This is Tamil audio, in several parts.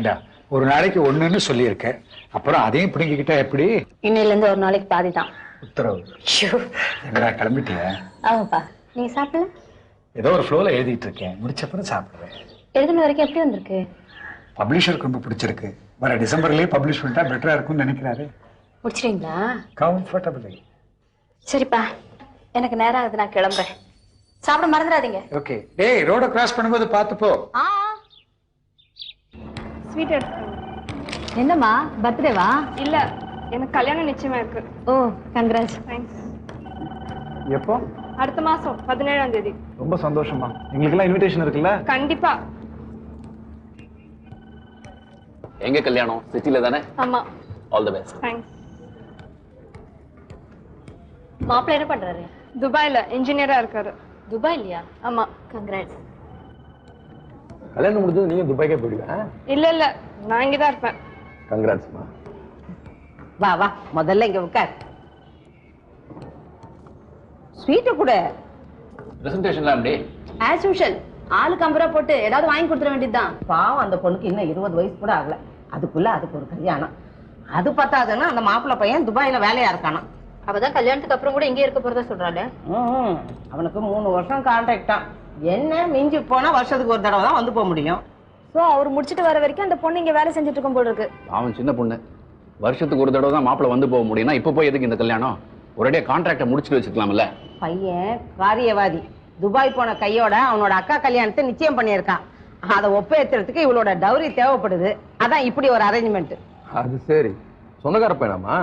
ஏண்டா? ஒரு நாளைக்கு ஒண்ணுன்னு சொல்லியிருக்க. அப்புறம் அதையும் பிடிங்கிக்கிட்டா எப்படி? இன்னையில இருந்து ஒரு நாளைக்கு பாதி தான் உத்தரவு எங்கடா கிளம்பிட்டியா ஆமாப்பா. நீ சாப்பிடல? ஏதோ ஒரு ஃப்ளோல எழுதிட்டு இருக்கேன். முடிச்சப்பறம் சாப்பிடுவேன். எழுதுன வரைக்கும் எப்படி வந்திருக்கு? பப்ளிஷருக்கு ரொம்ப பிடிச்சிருக்கு. வர டிசம்பர்லயே பப்ளிஷ் பண்ணிட்டா பெட்டரா இருக்கும்னு நினைக்கிறாரு. முடிச்சிட்டீங்களா? கம்ஃபர்டபுள் சரிப்பா. எனக்கு நேரம் ஆகுது நான் கிளம்புறேன். சாப்பிட மறந்துடாதீங்க. ஓகே டேய் ரோட கிராஸ் பண்ணும்போது பார்த்து போ ஆ. ஸ்வீட் எடுத்துக்கோங்க என்னம்மா? பர்த்டேவா? இல்ல எனக்கு கல்யாணம் நிச்சயமா இருக்கு. ஓ கங்க்ராட்ஸ் தேங்க்ஸ் எப்போ? அடுத்த மாசம் பதினேழாம் தேதி. ரொம்ப சந்தோஷமா எங்களுக்கெல்லாம் இன்விடேஷன் இருக்குல்ல? கண்டிப்பா. எங்க கல்யாணம்? சிட்டில தானே? ஆமா. ஆல் தி பெஸ்ட் தேங்க்ஸ் மாப்பிள்ளை என்ன பண்றாரு? துபாயில இன்ஜினியரா இருக்காரு. துபாய் இல்லையா ஆமா. கங்க்ராட்ஸ் கல்யாணம் முடிஞ்சது நீங்க துபாய்க்கே போயிடுவேன் இல்ல இல்ல. நான் இங்கதான் இருப்பேன். கங்க்ராட்ஸ்மா வா வா. முதல்ல இங்க உட்கார். ஸ்வீட்டு கூட. பிரசன்டேஷன்லாம் எப்படி? ஆஸ் யூஷுவல் ஆளுக்கு ஐம்பது ரூபா போட்டு ஏதாவது வாங்கி கொடுத்துட வேண்டியதுதான். பாவம் அந்த பொண்ணுக்கு இன்னும் இருபது வயசு கூட ஆகல. அதுக்குள்ள அதுக்கு ஒரு கல்யாணம். அது பத்தாதுன்னா அந்த மாப்பிள்ளை பையன் துபாயில வேலையா இருக்கானா அவதான் கல்யாணத்துக்கு அப்புறம் கூட இங்கே இருக்க போறதா சொல்றாளே. அவனுக்கு மூணு வருஷம் கான்ட்ராக்டா என்ன மிஞ்சி போனா வருஷத்துக்கு ஒரு தடவை தான் வந்து போக முடியும். ஸோ அவர் முடிச்சிட்டு வர வரைக்கும் அந்த பொண்ணு இங்க வேலை செஞ்சுட்டு இருக்கும் போல இருக்கு. அவன் சின்ன பொண்ணு. வருஷத்துக்கு ஒரு தடவை தான் மாப்பிள்ளை வந்து போக முடியும்னா இப்போ போய் எதுக்கு இந்த கல்யாணம்? ஒரேடியா கான்ட்ராக்டை முடிச்சுட்டு வச்சுக்கலாம்ல? பையன் காரியவாதி. துபாய் போன கையோட அவனோட அக்கா கல்யாணத்தை நிச்சயம் பண்ணியிருக்கான். அதை ஒப்பேத்துறதுக்கு இவளோட டௌரி தேவைப்படுது. அதான் இப்படி ஒரு அரேஞ்ச்மெண்ட் அது சரி. சொந்தக்கார பையனாமா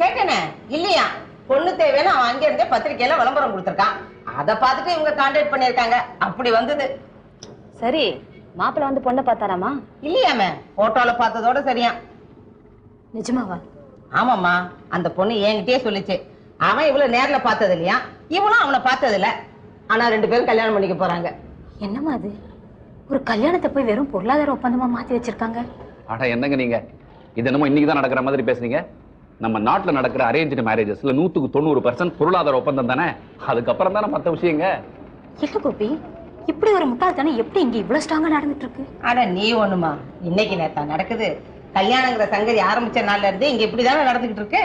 கேட்டேனே. இல்லையா? பொண்ணு தேவைன்னு அவன் அங்க இருந்தே பத்திரிக்கையில விளம்பரம் கொடுத்திருக்கான். அதை பார்த்துட்டு இவங்க கான்டாக்ட் பண்ணியிருக்காங்க. அப்படி வந்தது. சரி மாப்பிள்ளை வந்து பொண்ணை பார்த்தாராமா? இல்லையாமே போட்டோல பார்த்ததோட சரியா நிஜமாவா ஆமாம்மா அந்த பொண்ணு என்கிட்டயே சொல்லிச்சு. அவன் இவ்வளவு நேர்ல பார்த்தது இல்லையா? இவனும் அவனை பார்த்தது இல்ல. ஆனா ரெண்டு பேரும் கல்யாணம் பண்ணிக்க போறாங்க. என்னம்மா அது? ஒரு கல்யாணத்தை போய் வெறும் பொருளாதார ஒப்பந்தமா மாத்தி வச்சிருக்காங்க? ஆனா என்னங்க நீங்க? இது என்னமோ இன்னைக்கு தான் நடக்கிற மாதிரி பேசுறீங்க நம்ம நாட்டுல நடக்கிற அரேஞ்சு மேரேஜஸ்ல நூத்துக்கு தொண்ணூறு பர்சன்ட் பொருளாதார ஒப்பந்தம் தானே? அதுக்கப்புறம் தானே மத்த விஷயங்க. இல்ல கோபி? இப்படி ஒரு முட்டாள்தானே எப்படி இங்க இவ்வளவு ஸ்ட்ராங்கா நடந்துட்டு இருக்கு அட நீ ஒண்ணுமா? இன்னைக்கு நேத்தா நடக்குது. கல்யாணங்கிற சங்கதி ஆரம்பிச்ச நாள்ல இருந்து இங்க இப்படிதானே நடந்துகிட்டு இருக்கு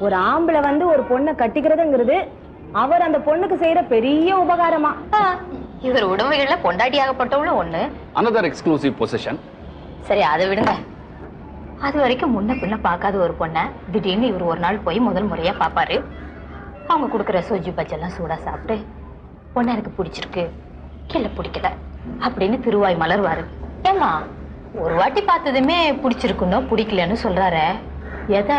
ஒரு ஆம்பளை வந்து ஒரு பொண்ணை கட்டிக்கிறதுங்கிறது அவர் அந்த பொண்ணுக்கு செய்யற பெரிய உபகாரமா. இவர் உடமைகள்ல பொண்டாட்டியாகப்பட்டவளும் ஒண்ணு. அனதர் எக்ஸ்க்ளூசிவ் பொசிஷன் சரி அதை விடுங்க. அது வரைக்கும் முன்ன பின்ன பார்க்காத ஒரு பொண்ணை திடீர்னு இவர் ஒரு நாள் போய் முதல் முறையா பாப்பாரு அவங்க கொடுக்குற சொஜ்ஜி பச்செல்லாம் சூடா சாப்பிட்டு பொண்ணு எனக்கு பிடிச்சிருக்கு இல்ல பிடிக்கல அப்படின்னு திருவாய் மலர்வாரு. ஏமா ஒரு வாட்டி பார்த்ததுமே பிடிச்சிருக்குன்னோ பிடிக்கலன்னு சொல்றாரே எதை?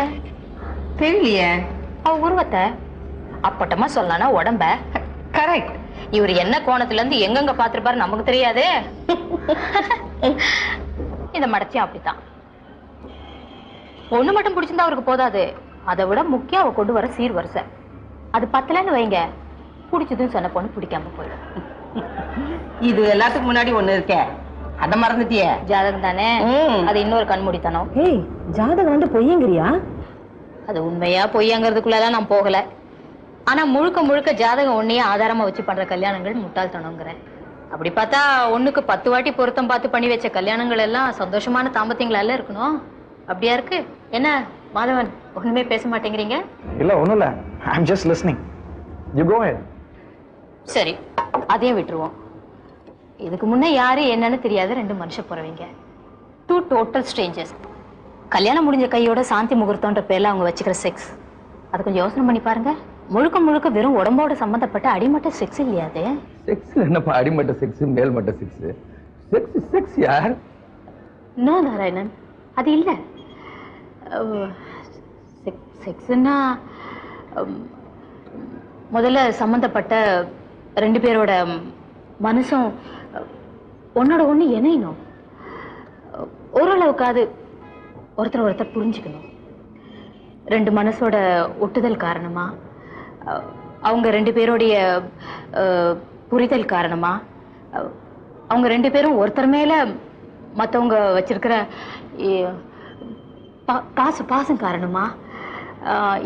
தெரியலையே. அவ உருவத்தை அப்பட்டமா சொல்லனா உடம்ப. கரெக்ட் இவர் என்ன கோணத்துல இருந்து எங்கெங்க பாத்திருப்பாரு நமக்கு தெரியாதே. இந்த மடச்சியும் அப்படித்தான். பொண்ணு மட்டும் பிடிச்சிருந்தா அவருக்கு போதாது. அதை விட முக்கியம் அவ கொண்டு வர சீர் வரிசை அது பத்தலன்னு வைங்க. பிடிச்சதுன்னு சொன்ன பொண்ணு பிடிக்காம போயிடும். இது எல்லாத்துக்கும் முன்னாடி ஒண்ணு இருக்கே. அத மறந்துட்டியே. ஜாதகம் தானே. அது இன்னொரு கண்மூடித்தனம். ஏய் ஜாதகம் வந்து பொய்யுங்கிறியா? அது உண்மையா பொய்யாங்கிறதுக்குள்ளலாம் நான் போகல. ஆனா முழுக்க முழுக்க ஜாதகம் ஒன்னையே ஆதாரமா வச்சு பண்ற கல்யாணங்கள் முட்டாள்தனங்கிறேன் அப்படி பார்த்தா ஒண்ணுக்கு பத்து வாட்டி பொருத்தம் பார்த்து பண்ணி வச்ச கல்யாணங்கள் எல்லாம் சந்தோஷமான தாம்பத்தியங்களால இருக்கணும். அப்படியா இருக்கு? என்ன மாதவன் ஒண்ணுமே பேச மாட்டேங்கிறீங்க? இல்ல ஒண்ணும் இல்ல I'm just listening you go head சரி அதையும் விட்டுருவோம். இதுக்கு முன்னே யாரு என்னன்னு தெரியாத ரெண்டு மனுஷன் போறவங்க. டூ டோட்டல் ஸ்ட்ரேஞ்சர்ஸ் கல்யாணம் முடிஞ்ச கையோட சாந்தி முகூர்த்தம்ன்ற பேர்ல அவங்க வச்சுக்கிற செக்ஸ் அது கொஞ்சம் யோசனை பண்ணி பாருங்க. முழுக்க முழுக்க வெறும் உடம்போட சம்பந்தப்பட்ட அடிமட்ட செக்ஸ் இல்லையா அது செக்ஸ் என்னப்பா அடிமட்ட செக்ஸ் மேல்மட்ட செக்ஸ் செக்ஸ் செக்ஸ் யார்? நோ நாராயணன். அது இல்ல. செக்ஸ்னா முதல்ல சம்மந்தப்பட்ட ரெண்டு பேரோட மனசும் ஒன்னோட ஒன்று இணையணும். ஓரளவுக்காவது ஒருத்தர் ஒருத்தர் புரிஞ்சுக்கணும். ரெண்டு மனசோட ஒட்டுதல் காரணமாக அவங்க ரெண்டு பேருடைய புரிதல் காரணமாக அவங்க ரெண்டு பேரும் ஒருத்தர் மேலே மற்றவங்க வச்சிருக்கிற பாச பாசம் காரணமா?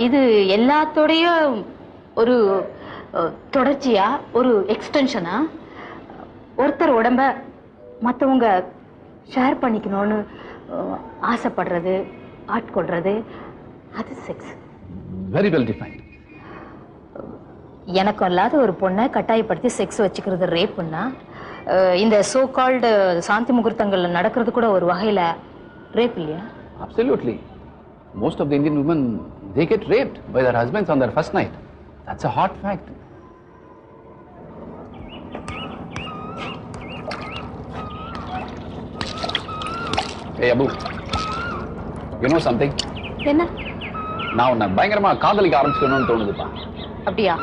இது எல்லாத்தோடைய ஒரு தொடர்ச்சியா? ஒரு எக்ஸ்டென்ஷனா ஒருத்தர் உடம்ப மத்தவங்க ஷேர் பண்ணிக்கணும்னு ஆசைப்படுறது ஆட்கொள்றது அது செக்ஸ் வெரி வெல் டிஃபைன் எனக்கு அல்லாத ஒரு பொண்ணை கட்டாயப்படுத்தி செக்ஸ் வச்சுக்கிறது ரேப்புன்னா இந்த சோ கால்டு சாந்தி முகூர்த்தங்கள்ல நடக்கிறது கூட ஒரு வகையில ரேப் இல்லையா? Absolutely. Most of the Indian women, they get raped by their husbands on their first night. That's a hot fact. Hey, Abu. You know something? என்ன நான் உன்னை பயங்கரமா காதலிக்க ஆரம்பிச்சிக்கணும்னு தோணுதுப்பா அப்படியா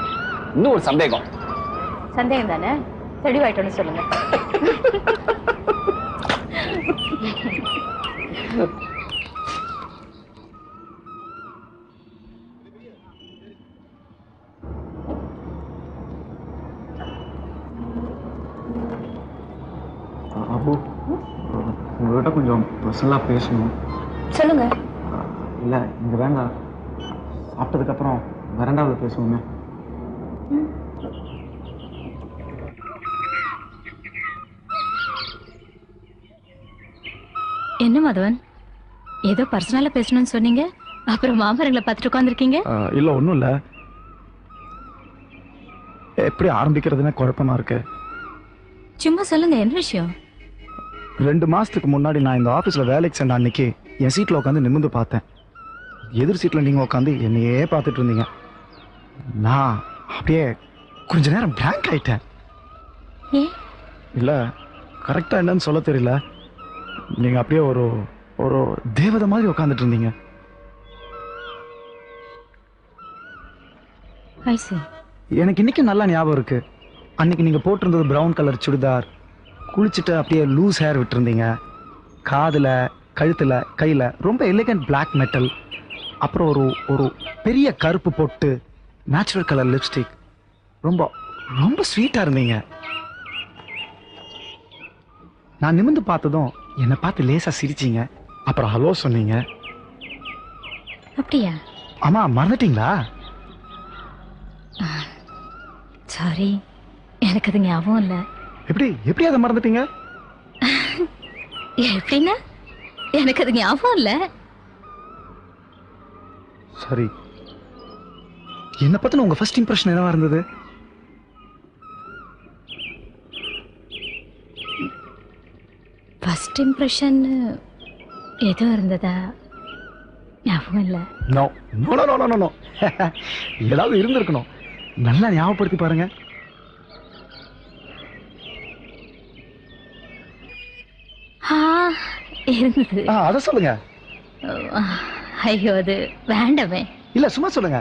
இன்னும் ஒரு சந்தேகம் சந்தேகம் தானே தெளிவாயிட்டோன்னு சொல்லுங்க அபு உங்கள்கிட்ட கொஞ்சம் பர்சனலாக பேசணும். சொல்லுங்க. இல்லை இங்கே வேண்டாம் சாப்பிட்டதுக்கப்புறம் வரண்டாவில் பேசுவோமே. என்ன மதவன்? ஏதோ பர்சனலா பேசணும்னு சொன்னீங்க? அப்புறம் மாமரங்களை பார்த்துட்டு உட்காந்துருக்கீங்க இல்லை ஒன்றும் இல்லை எப்படி ஆரம்பிக்கிறதுனே குழப்பமா இருக்கு. சும்மா சொல்லுங்க என்ன விஷயம்? ரெண்டு மாசத்துக்கு முன்னாடி நான் இந்த ஆஃபீஸில் வேலைக்கு சேர்ந்த அன்னைக்கு என் சீட்டில் உட்காந்து நிமிர்ந்து பார்த்தேன். எதிர் சீட்டில் நீங்கள் உட்காந்து என்னையே பார்த்துட்டு இருந்தீங்க. நான் அப்படியே கொஞ்ச நேரம் பிளாங்க் ஆயிட்டேன். இல்லை கரெக்டாக என்னன்னு சொல்ல தெரியல. நீங்கள் அப்படியே ஒரு ஒரு தேவதை மாதிரி உட்காந்துட்டு இருந்தீங்க. எனக்கு இன்னைக்கு நல்லா ஞாபகம் இருக்கு. அன்னைக்கு நீங்க போட்டிருந்தது பிரவுன் கலர் சுடிதார். குளிச்சுட்டு அப்படியே லூஸ் ஹேர் விட்டுருந்தீங்க. காதுல கழுத்துல கையில ரொம்ப எலிகன்ட் Black மெட்டல் அப்புறம் ஒரு ஒரு பெரிய கருப்பு பொட்டு நேச்சுரல் கலர் லிப்ஸ்டிக் ரொம்ப ரொம்ப ஸ்வீட்டா இருந்தீங்க. நான் நிமிர்ந்து பார்த்ததும் என்னை பார்த்து லேசா சிரிச்சீங்க. அப்புறம் ஹலோ சொன்னீங்க. அப்படியா? ஆமா மறந்துட்டீங்களா? சாரி எனக்கு அது ஞாபகம் இல்லை. எப்படி எப்படி அதை மறந்துட்டீங்க? எப்படின்னா எனக்கு அது ஞாபகம் இல்லை. சரி. என்னை பத்தின உங்க ஃபர்ஸ்ட் இம்ப்ரெஷன் என்னவா இருந்தது? ஃபர்ஸ்ட் இம்ப்ரெஷன் ஏதோ இருந்ததா? ஞாபகம் இல்லை. No no no no no ஏதாவது இருந்திருக்கணும். நல்லா ஞாபகப்படுத்தி பாருங்க ஆ இருந்தது. அதை சொல்லுங்க. ஐயோ அது வேண்டாமே இல்ல சும்மா சொல்லுங்க.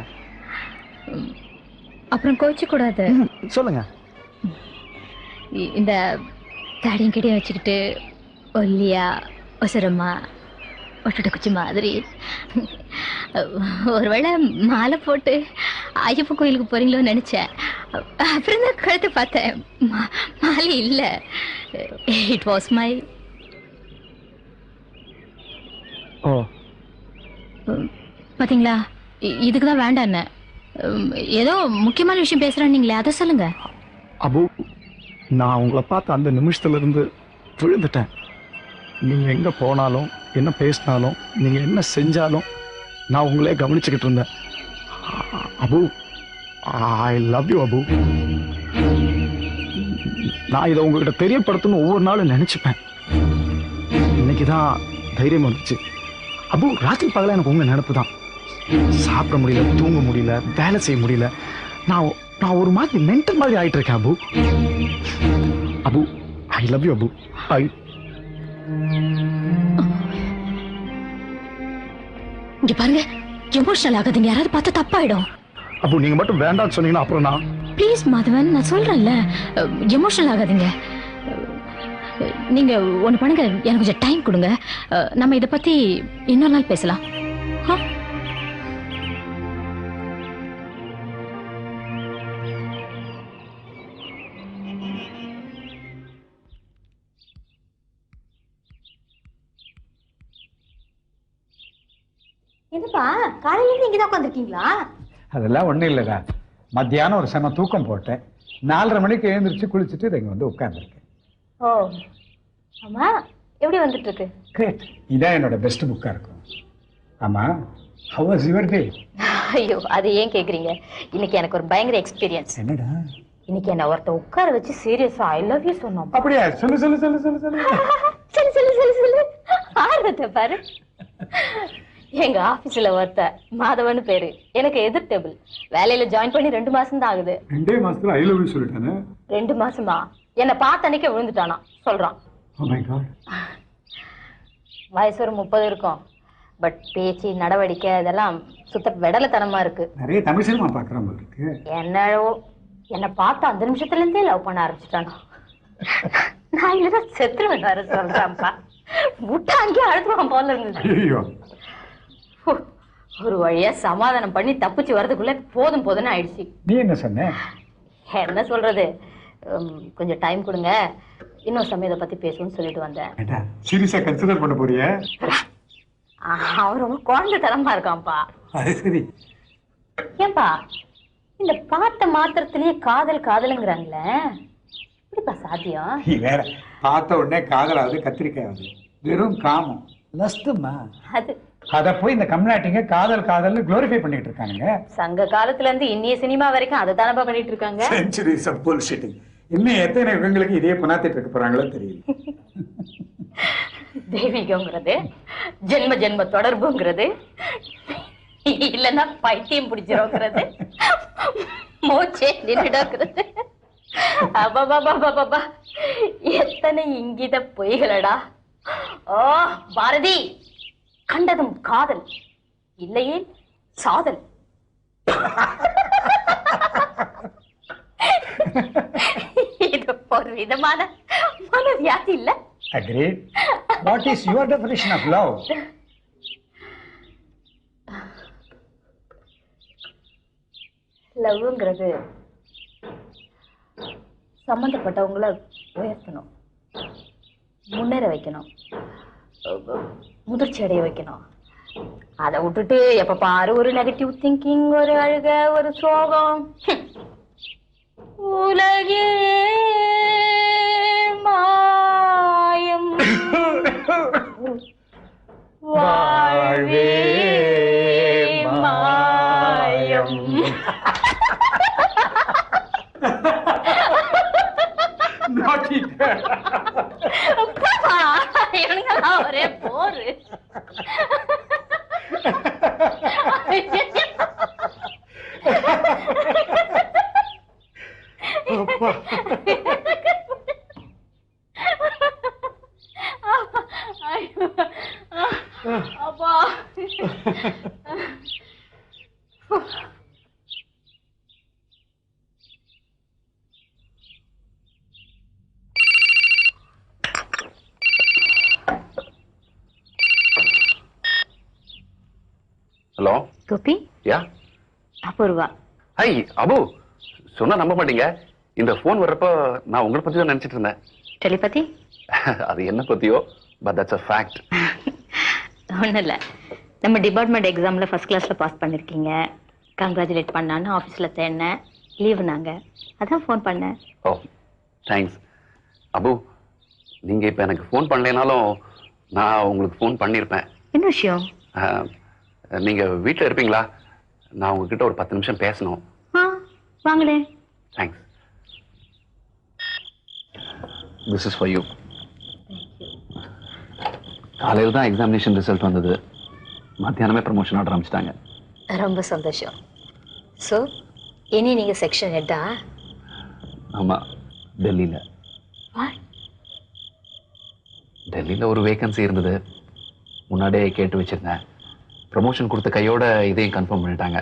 அப்புறம் கோச்சு கூடாது சொல்லுங்க. இந்த தாடியும் கிட்டையும் வச்சுக்கிட்டு ஒல்லியா ஒசரமா ஒட்டட குச்சி மாதிரி. ஒருவேளை மாலை போட்டு ஐயப்ப கோயிலுக்கு போறீங்களோன்னு நினைச்சேன். அப்புறம் தான் கழுத்தை பார்த்தேன். மாலை இல்லை. இட் வாஸ் மை ஓ. பாத்தீங்களா? இதுக்கு தான் வேண்டான்னு உம், ஏதோ முக்கியமான விஷயம் பேசுறேன்னீங்களே அதை சொல்லுங்க. அபு நான் உங்களை பார்த்த அந்த நிமிஷத்துல இருந்து விழுந்துட்டேன். நீங்க எங்க போனாலும் என்ன பேசினாலும் நீங்க என்ன செஞ்சாலும் நான் உங்களே கவனிச்சுக்கிட்டு இருந்தேன். Abu I love you Abu. நான் இதை உங்ககிட்ட தெரியப்படுத்தணும் ஒவ்வொரு நாளும் நினைச்சுப்பேன். இன்னைக்கு தான் தைரியம் வந்துச்சு. அபு ராத்திரி பகல எனக்கு உங்க நினப்பு தான். சாப்பிட முடியல தூங்க முடியல வேலை செய்ய முடியல. நான் நான் ஒரு மாதிரி மென்டல் மாதிரி ஆயிட்டு இருக்கேன் Abu. Abu I love you Abu. ஐ இங்க பாருங்க எமோஷனல் ஆகாதீங்க. யாராவது பார்த்தா தப்பாயிடும். அபு நீங்க மட்டும் வேண்டாம்னு சொன்னீங்கன்னா அப்புறம் நான் ப்ளீஸ் மாதவன் நான் சொல்றேன்ல எமோஷனல் ஆகாதீங்க. நீங்க ஒண்ணு பண்ணுங்க. எனக்கு கொஞ்சம் டைம் கொடுங்க. நம்ம இதை பத்தி இன்னொரு நாள் பேசலாம்? என்னப்பா காலையில இருந்து இங்கதான் உட்காந்துருக்கீங்களா அதெல்லாம் ஒண்ணும் இல்லைடா. மத்தியானம் ஒரு செம தூக்கம் போட்டேன். நாலரை மணிக்கு எழுந்திரிச்சு குளிச்சுட்டு இங்க வந்து உட்கார்ந்துருக்கேன். ஓ ஆமா எப்படி வந்துட்டு இருக்கு கிரேட் இதான் என்னோட பெஸ்ட் புக்கா இருக்கும். ஆமா ஹவ் வாஸ் யுவர் டே ஐயோ அது ஏன் கேக்குறீங்க? இன்னைக்கு எனக்கு ஒரு பயங்கர எக்ஸ்பீரியன்ஸ் என்னடா? இன்னைக்கு என்ன ஒருத்த உட்கார வச்சு சீரியஸா ஐ லவ் யூ சொன்னோம் அப்படியா? சொல்லு சொல்லு சொல்லு சொல்லு சொல்லு. சொல்லு சொல்லு சொல்லு சொல்லு. ஆர்வத்தை பாரு. எங்க ஆபீஸ்ல ஒருத்த மாதவன் பேரு. எனக்கு எதிர் டேபிள் வேலையில ஜாயின் பண்ணி ரெண்டு மாசம் தான் ஆகுது. ரெண்டே மாசத்துல ஐ லவ் யூ சொல்லிட்டானே? ரெண்டு மாசமா? என்ன பார்த்த அன்னைக்கே விழுந்துட்டானா? சொல்றான். காட் வயசு ஒரு முப்பது இருக்கும். பட் பேச்சு நடவடிக்கை இதெல்லாம் சுத்த விடலத்தனமா இருக்கு. நிறைய தமிழ் சினிமா பாக்குறேன் போல இருக்கு. என்னவோ என்னை பார்த்த அந்த நிமிஷத்துல இருந்தே லவ் பண்ண ஆரம்பிச்சிட்டானோ நான் இல்லதான் செத்துருவேன் வேற சொல்றான்ப்பா. விட்டா அங்கேயே அழுத்துவான் போல இருந்தது. ஒரு வழியா சமாதானம் பண்ணி தப்பிச்சு வர்றதுக்குள்ள போதும் போதும்னு ஆயிடுச்சு. நீ என்ன சொன்ன? என்ன சொல்றது? கொஞ்சம் டைம் கொடுங்க. இன்னொரு சமயம் இதை பத்தி பேசுவோம்னு சொல்லிட்டு வந்தேன். சீரியஸா கன்சிடர் பண்ண போறியா? ஆஹ், அவன் ரொம்ப குழந்தை தரமா இருக்கான்ப்பா. அது சரி. ஏன்பா இந்த பார்த்த மாத்திரத்திலேயே காதல் காதலுங்கிறாங்களே. எப்படிப்பா சாத்தியம்? வேற பார்த்த உடனே காதலாவது கத்திரிக்காயாவது வெறும் காமம். லஸ்துமா? அது அத போய் இந்த கம்நாட்டிங்க காதல் காதல்னு குளோரிஃபை பண்ணிட்டு இருக்கானுங்க. சங்க காலத்துல இருந்து இன்னிய சினிமா வரைக்கும் அதை தானப்பா பண்ணிட்டு இருக்காங்க? சென்ச்சுரிஸ் ஆஃப் புல்ஷிட்டிங் இன்னும் எத்தனை யுகங்களுக்கு இதே புனாத்திட்டு இருக்க போறாங்களோ தெரியல. தெய்வீகம்ங்கிறது ஜென்ம ஜென்ம தொடர்புங்கிறது இல்லைன்னா பைத்தியம் பிடிச்சிரோங்கிறது மூச்சே அபபபபபபா. எத்தனை இங்கித பொய்களடா. ஓ பாரதி கண்டதும் காதல் இல்லையே சாதல். இது ஒரு விதமான மனவியாதி இல்ல. Agreed what is your definition of love லவ்ங்கிறது சம்பந்தப்பட்டவங்கள உயர்த்தணும் முன்னேற வைக்கணும் முதிர்ச்சி அடைய வைக்கணும். அதை விட்டுட்டு எப்ப பாரு ஒரு நெகட்டிவ் திங்கிங் ஒரு அழுக ஒரு சோகம். உலகே வாழ்வே மாயம். ஒரே போரு ஐயோ. அப்பா hello. Gopi? Yeah. Apoorva. Hi Abu. சொன்னா நம்ப மாட்டீங்க. இந்த ஃபோன் வர்றப்போ நான் உங்களை பத்தி தான் நினைச்சிட்டு இருந்தேன். டெலிபதி? அது என்ன பத்தியோ பட் தட்ஸ் அ ஃபேக்ட் ஒன்றும் இல்லை நம்ம டிபார்ட்மெண்ட் எக்ஸாமில் ஃபர்ஸ்ட் கிளாஸில் பாஸ் பண்ணியிருக்கீங்க கங்க்ராச்சுலேட் பண்ணான்னு ஆஃபீஸில் தேடினேன். லீவு நாங்கள் அதான் ஃபோன் பண்ணேன். ஓ தேங்க்ஸ் அபு நீங்க இப்ப எனக்கு ஃபோன் பண்ணலைனாலும் நான் உங்களுக்கு ஃபோன் பண்ணியிருப்பேன் என்ன விஷயம்? அஹ், நீங்க வீட்டில் இருப்பீங்களா? நான் உங்ககிட்ட ஒரு பத்து நிமிஷம் பேசணும். ஆ வாங்களே. Thanks this is for you காலையில் தான் எக்ஸாமினேஷன் ரிசல்ட் வந்தது. மத்தியானமே ப்ரமோஷன் ஆர்டர் ஆரம்பிச்சிட்டாங்க ரொம்ப சந்தோஷம். ஸோ இனி நீங்கள் செக்ஷன் ஹெட்டா ஆமாம் டெல்லியில். டெல்லியில் ஒரு வேகன்சி இருந்தது. முன்னாடியே கேட்டு வச்சிருந்தேன். ப்ரமோஷன் கொடுத்த கையோட இதையும் கன்ஃபார்ம் பண்ணிட்டாங்க.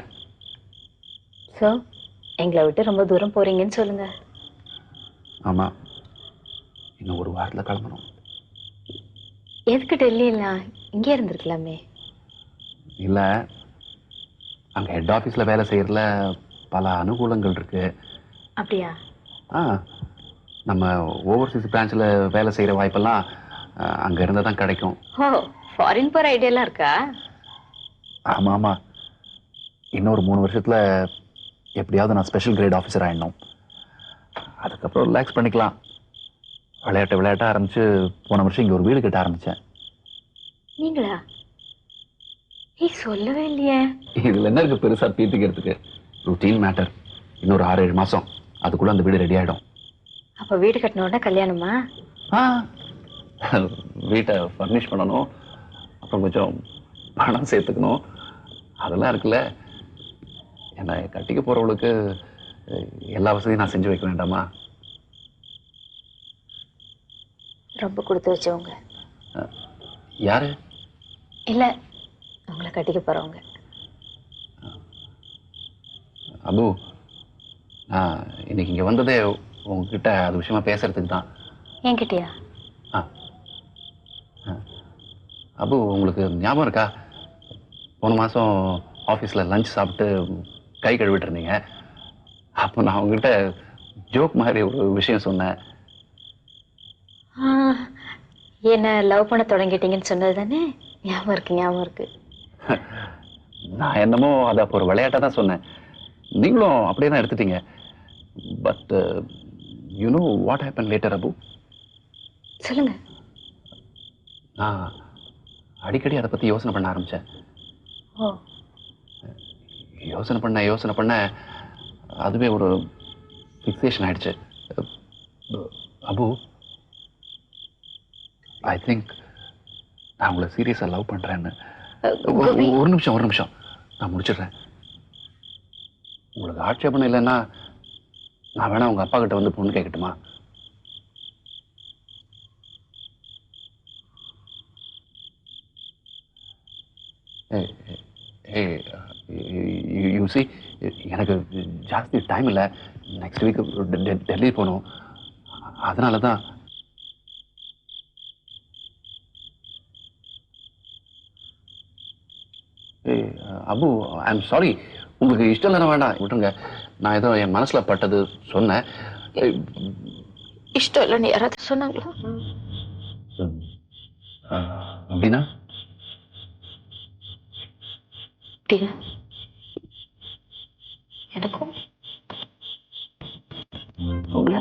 ஸோ எங்களை விட்டு ரொம்ப தூரம் போறீங்கன்னு சொல்லுங்க. ஆமாம் இன்னும் ஒரு வாரத்தில் கிளம்பணும். எதுக்கு டெல்லியில் இங்கே இருந்திருக்கலாமே. இல்லை அங்கே ஹெட் ஆஃபீஸில் வேலை செய்கிறதுல பல அனுகூலங்கள் இருக்குது அப்படியா? ஆ நம்ம ஓவர்சீஸ் பிரான்ச்சில் வேலை செய்கிற வாய்ப்பெல்லாம் அங்கே இருந்தால் தான் கிடைக்கும். ஓ ஃபாரின் போகிற ஐடியாலாம் இருக்கா? ஆமாம் ஆமாம் இன்னொரு மூணு வருஷத்தில் எப்படியாவது நான் ஸ்பெஷல் கிரேட் ஆஃபீஸர் ஆகிடணும் அதுக்கப்புறம் ரிலாக்ஸ் பண்ணிக்கலாம். விளையாட்டு விளையாட்ட ஆரம்பிச்சு போன வருஷம் இங்க ஒரு வீடு கட்ட ஆரம்பிச்சேன். நீங்களா? நீ சொல்லவே இல்லையே. இதுல என்ன இருக்கு பெருசா பீத்திக்கிறதுக்கு? ருட்டீன் மேட்டர் இன்னொரு ஆறு ஏழு மாசம். அதுக்குள்ள அந்த வீடு ரெடி ஆயிடும். அப்ப வீடு கட்டின உடனே கல்யாணமா? வீட்டை ஃபர்னிஷ் பண்ணணும். அப்புறம் கொஞ்சம் பணம் சேர்த்துக்கணும். அதெல்லாம் இருக்குல்ல. என்னை கட்டிக்க போறவளுக்கு எல்லா வசதியும் நான் செஞ்சு வைக்க வேண்டாமா? ரொம்ப கொடுத்து வச்சவங்க. யாரு? இல்ல உங்களை கட்டிக்க போறவங்க. அபு நான் இன்னைக்கு இங்க வந்ததே உங்ககிட்ட அது விஷயமா பேசுறதுக்கு தான். என்கிட்டயா? ஆ. ஆ. அபு உங்களுக்கு ஞாபகம் இருக்கா? போன மாதம் ஆஃபீஸில் லஞ்ச் சாப்பிட்டு கை கழுவிட்டு இருந்தீங்க. அப்போ நான் உங்ககிட்ட ஜோக் மாதிரி ஒரு விஷயம் சொன்னேன். என்ன லவ் பண்ண தொடங்கிட்டீங்கன்னு சொன்னது தானே? ஞாபகம் இருக்கு ஞாபகம் இருக்கு. நான் என்னமோ அதை அப்போ ஒரு விளையாட்டாக தான் சொன்னேன். நீங்களும் அப்படியே தான் எடுத்துட்டீங்க. But you know what happen later Abu சொல்லுங்க. நான் அடிக்கடி அதை பற்றி யோசனை பண்ண ஆரம்பித்தேன் யோசனை பண்ண யோசனை பண்ண அதுவே ஒரு ஃபிக்ஸேஷன் ஆயிடுச்சு. அபு ஐ திங்க் நான் உங்களை சீரியஸாக லவ் பண்ணுறேன்னு. ஒரு நிமிஷம் ஒரு நிமிஷம். நான் முடிச்சிடுறேன். உங்களுக்கு ஆட்சேபணம் இல்லைன்னா நான் வேணா உங்க அப்பா கிட்ட வந்து பொண்ணு கேட்கட்டுமா யூ சி எனக்கு ஜாஸ்தி டைம் இல்லை. நெக்ஸ்ட் வீக் டெல்லி போகணும். அதனால தான் ஏய் அபு ஐ எம் சாரி உங்களுக்கு இஷ்டம் தானே வேண்டாம் விட்டுருங்க. நான் ஏதோ என் மனசுல பட்டது சொன்னேன். இஷ்டம் இல்லைன்னு யாராவது சொன்னாங்களா? அப்படின்னா? எனக்கும்? உங்களை?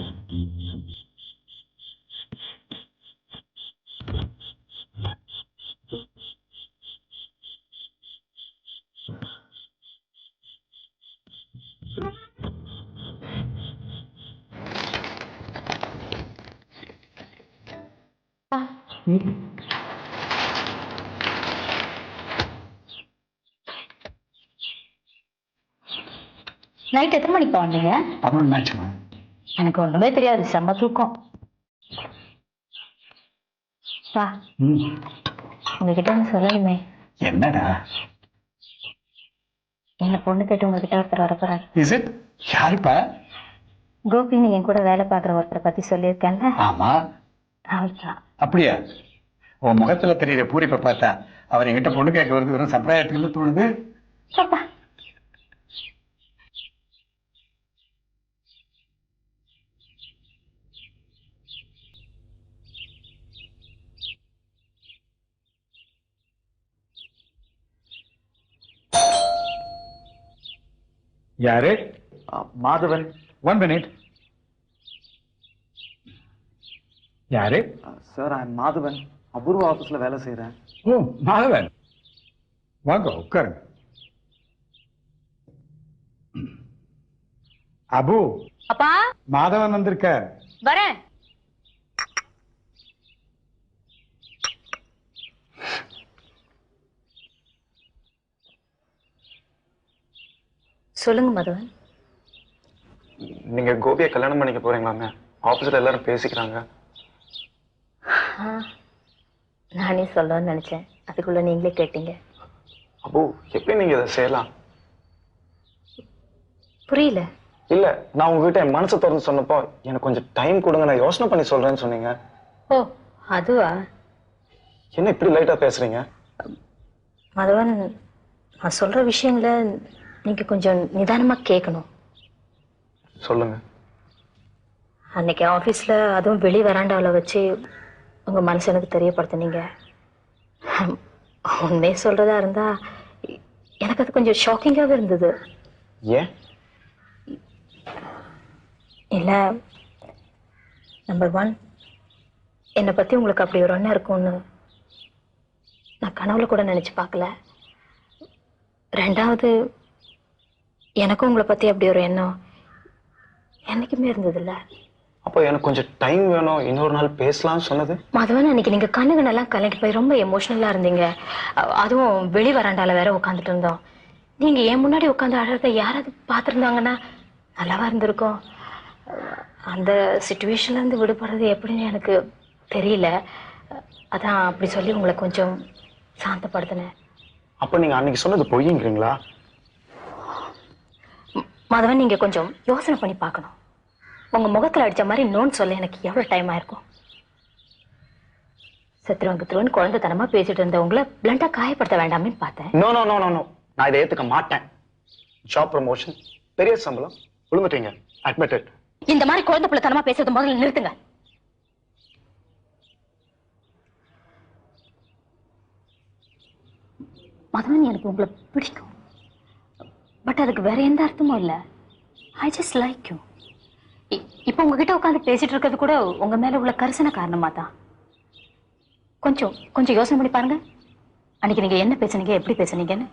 நைட் எத்தனை மணிக்கு வந்தீங்க? பன்னெண்டு மேட்ச்மா எனக்கு ஒண்ணுமே தெரியாது செம்ம தூக்கம். ம். உங்ககிட்ட சொல்லணுமே. என்னடா? என்ன பொண்ணு கேட்டு உங்ககிட்ட ஒருத்தர் வரப்போறாரு இஸ் இட் யாருப்பா? கோபி நீங்க கூட வேலை பார்க்குற ஒருத்தரை பத்தி சொல்லியிருக்கேன்ல. ஆமா. அவர் தான் அப்படியா? உன் முகத்துல தெரியுற பூரிப்பை பார்த்தா அவர் என்கிட்ட பொண்ணு கேட்க வருது வெறும் சம்பிரதாயத்துக்கு தோணுது. யாரு? மாதவன். ஒன் மினிட் யாரு? Sir I Madhavan. அபூர்வ ஆஃபீஸில் வேலை செய்கிறேன் ஓ மாதவன். வாங்க உட்காருங்க. அபு அப்பா? மாதவன் வந்திருக்கார். வரேன். சொல்லுங்க மதுவன். நீங்க கோபியை கல்யாணம் பண்ணிக்க போறீங்களாமே ஆபீஸ்ல எல்லாரும் பேசிக்கிறாங்க. நானே சொல்லணும்னு நினைச்சேன். அதுக்குள்ள நீங்களே கேட்டீங்க. அப்போ எப்படி நீங்க இதை செய்யலாம்? புரியல. இல்ல நான் உங்ககிட்ட என் மனசை திறந்து சொன்னப்போ எனக்கு கொஞ்சம் டைம் கொடுங்க நான் யோசனை பண்ணி சொல்றேன்னு சொன்னீங்க. ஓ அதுவா? என்ன இப்படி லைட்டா பேசுறீங்க? மதுவன் நான் சொல்ற விஷயங்களை நீங்க கொஞ்சம் நிதானமா கேட்கணும் சொல்லுங்க. அன்னைக்கு ஆஃபீஸில் அதுவும் வெளி வராண்டாவில் வச்சு உங்கள் மனசு எனக்கு தெரியப்படுத்துனீங்க. உண்மையை சொல்கிறதா இருந்தா எனக்கு அது கொஞ்சம் ஷாக்கிங்காகவே இருந்தது. ஏன்? இல்லை நம்பர் ஒன் என்னை பத்தி உங்களுக்கு அப்படி ஒரு எண்ணம் இருக்கும்னு நான் கனவுல கூட நினைச்சு பார்க்கல. ரெண்டாவது எனக்கும் உங்களை பத்தி அப்படி ஒரு எண்ணம் என்னைக்குமே இருந்ததில்ல. அப்போ எனக்கு கொஞ்சம் டைம் வேணும். இன்னொரு நாள் பேசலாம்னு சொன்னது. மதவன் அன்னைக்கு நீங்க கண்ணுக்கு நல்லா கலங்கி போய் ரொம்ப எமோஷனலா இருந்தீங்க. அதுவும் வெளி வராண்டால வேற உட்காந்துட்டு இருந்தோம். நீங்க என் முன்னாடி உட்காந்து அழறத யாராவது பார்த்துருந்தாங்கன்னா நல்லாவா இருந்திருக்கும். அந்த சுச்சுவேஷன்ல இருந்து விடுபடுறது எப்படின்னு எனக்கு தெரியல. அதான் அப்படி சொல்லி உங்களை கொஞ்சம் சாந்தப்படுத்தினேன். அப்போ நீங்க அன்னைக்கு சொன்னது பொய்யுங்கிறீங்களா மதவன் நீங்க கொஞ்சம் யோசனை பண்ணி பார்க்கணும். உங்க முகத்துல அடிச்ச மாதிரி நோன் சொல்ல எனக்கு எவ்வளவு டைம் ஆயிருக்கும்? சத்ருவங்க திருவன் குழந்தைத்தனமா பேசிட்டு இருந்தவங்கள பிளண்டா காயப்படுத்த வேண்டாமேன்னு பார்த்தேன். No no no no no நான் இதை ஏத்துக்க மாட்டேன். ஜாப் ப்ரமோஷன் பெரிய சம்பளம் விழுந்துட்டீங்க. அட்மிட்டட் இந்த மாதிரி குழந்தை பிள்ளைத்தனமா பேசுறது முதல்ல நிறுத்துங்க. மதவன் எனக்கு உங்களை பிடிக்கும். பட் அதுக்கு வேற எந்த அர்த்தமும் இல்ல. ஐ ஜஸ்ட் லைக் யூ இப்போ உங்ககிட்ட உட்காந்து பேசிட்டு இருக்கிறது கூட உங்க மேல உள்ள கரிசன காரணமா தான் கொஞ்சம் கொஞ்சம் யோசனை பண்ணி பாருங்க. அன்னைக்கு நீங்க என்ன பேசுனீங்க எப்படி பேசுனீங்கன்னு.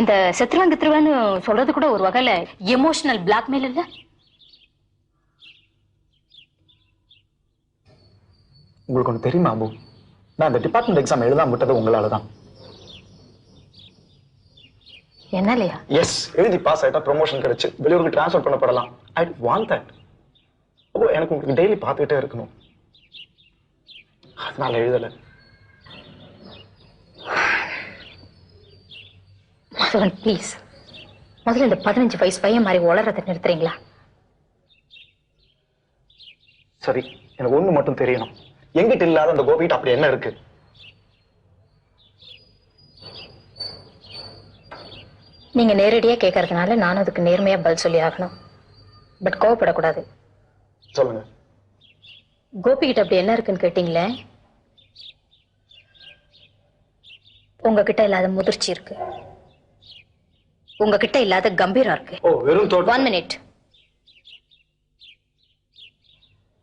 இந்த செத்துருவன் கித்துருவன்னு சொல்றது கூட ஒரு வகையில எமோஷனல் பிளாக்மெயில் இல்ல? உங்களுக்கு ஒன்று தெரியுமா அபு நான் இந்த டிபார்ட்மெண்ட் எக்ஸாம் எழுதாம விட்டது உங்களால தான் என்ன இல்லையா? எஸ் எழுதி பாஸ் ஆயிட்டா ப்ரொமோஷன் கிடைச்சு வெளியூருக்கு ட்ரான்ஸ்ஃபர் பண்ணப்படலாம். ஐ வாண்ட் தட் அப்போ எனக்கு உங்களுக்கு டெய்லி பார்த்துக்கிட்டே இருக்கணும். அதனால எழுதலை. மாதவன் ப்ளீஸ் முதல்ல இந்த பதினஞ்சு வயசு பையன் மாதிரி உளறதை நிறுத்துறீங்களா? சரி எனக்கு ஒண்ணு மட்டும் தெரியணும். எங்கிட்ட இல்லாத அந்த கோபிகிட்ட அப்படி என்ன இருக்கு? நீங்க நேரடியா கேட்கறதுனால நானும் அதுக்கு நேர்மையா பதில் சொல்லி ஆகணும். பட் கோவப்படக்கூடாது. சொல்லுங்க. கோபி கிட்ட அப்படி என்ன இருக்குன்னு கேட்டீங்களே? உங்ககிட்ட இல்லாத முதிர்ச்சி இருக்கு. உங்ககிட்ட இல்லாத கம்பீரம் இருக்கு. ஓ வெறும் தோட்டம். ஒன் மினிட்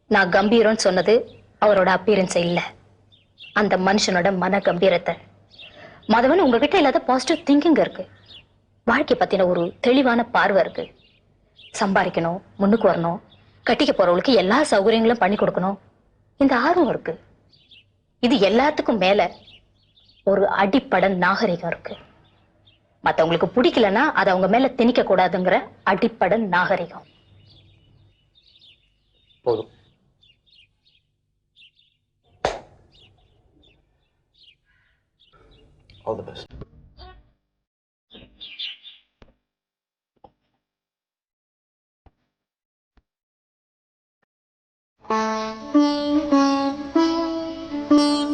நான் கம்பீரம்னு சொன்னது அவரோட அப்பியரன்ஸ் இல்ல. அந்த மனுஷனோட மன கம்பீரத்தை. மதவன் உங்ககிட்ட இல்லாத பாசிட்டிவ் திங்கிங் இருக்கு. வாழ்க்கை பத்தின ஒரு தெளிவான பார்வை இருக்கு. சம்பாதிக்கணும் முன்னுக்கு வரணும். கட்டிக்க போறவங்களுக்கு எல்லா சௌகரியங்களும் பண்ணி கொடுக்கணும். இந்த ஆர்வம் இருக்கு. இது எல்லாத்துக்கும் மேல ஒரு அடிப்படை நாகரிகம் இருக்கு. மத்தவங்களுக்கு பிடிக்கலன்னா அதை அவங்க மேல திணிக்க கூடாதுங்கிற அடிப்படை நாகரிகம். போதும். All the best. Thank you.